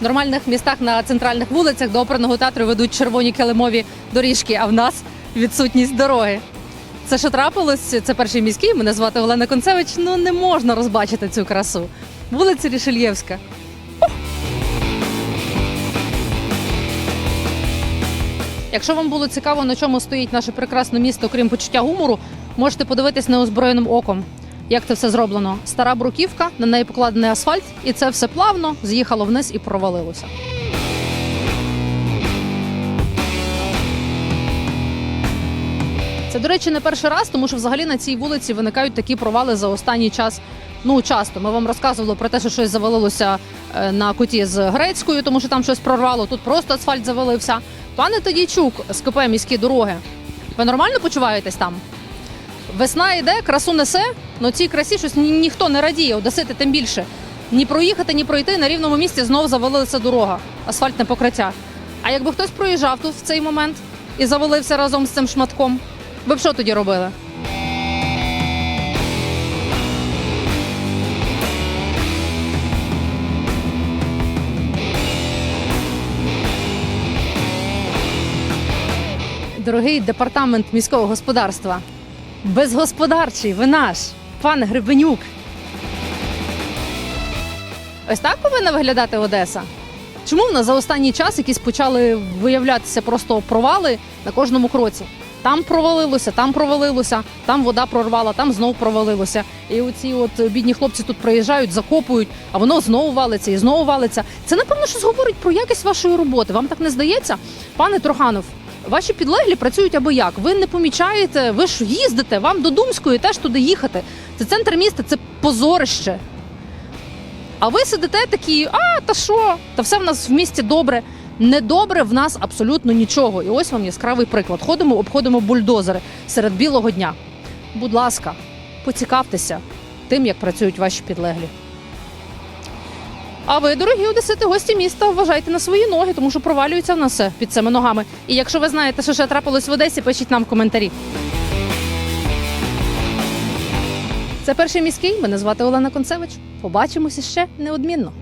В нормальних містах на центральних вулицях до оперного театру ведуть червоні килимові доріжки, а в нас відсутність дороги. Це що трапилось? Це перший міський. Мене звати Олена Концевич. Ну не можна розбачити цю красу. Вулиця Рішельєвська. Якщо вам було цікаво, на чому стоїть наше прекрасне місто, крім почуття гумору, можете подивитись неозброєним оком. Як це все зроблено? Стара бруківка, на неї покладений асфальт, і це все плавно з'їхало вниз і провалилося. Це, до речі, не перший раз, тому що взагалі на цій вулиці виникають такі провали за останній час. Ну, часто. Ми вам розказували про те, що щось завалилося е, на куті з грецькою, тому що там щось прорвало. Тут просто асфальт завалився. Пане Тодійчук з КП міські дороги. Ви нормально почуваєтесь там? Весна йде, красу несе, але цій красі щось ні, ніхто не радіє, одесити тим більше. Ні проїхати, ні пройти на рівному місці знов завалилася дорога, асфальтне покриття. А якби хтось проїжджав тут в цей момент і завалився разом з цим шматком, ви б що тоді робили? Дорогий департамент міського господарства, безгосподарчий, ви наш, пане Гребенюк. Ось так повинна виглядати Одеса. Чому в нас за останній час якісь почали виявлятися просто провали на кожному кроці? Там провалилося, там провалилося, там вода прорвала, там знов провалилося. І оці от бідні хлопці тут приїжджають, закопують, а воно знову валиться і знову валиться. Це напевно щось говорить про якість вашої роботи. Вам так не здається, пане Троханов? Ваші підлеглі працюють аби як. Ви не помічаєте, ви ж їздите, вам до Думської теж туди їхати. Це центр міста, це позорище. А ви сидите такі, а та що? Та все в нас в місті добре. Недобре в нас абсолютно нічого. І ось вам яскравий приклад. Ходимо, обходимо бульдозери серед білого дня. Будь ласка, поцікавтеся тим, як працюють ваші підлеглі. А ви, дорогі одесити, гості міста, вважайте на свої ноги, тому що провалюється в нас все під цими ногами. І якщо ви знаєте, що ще трапилось в Одесі, пишіть нам в коментарі. Це перший міський. Мене звати Олена Концевич. Побачимося ще неодмінно.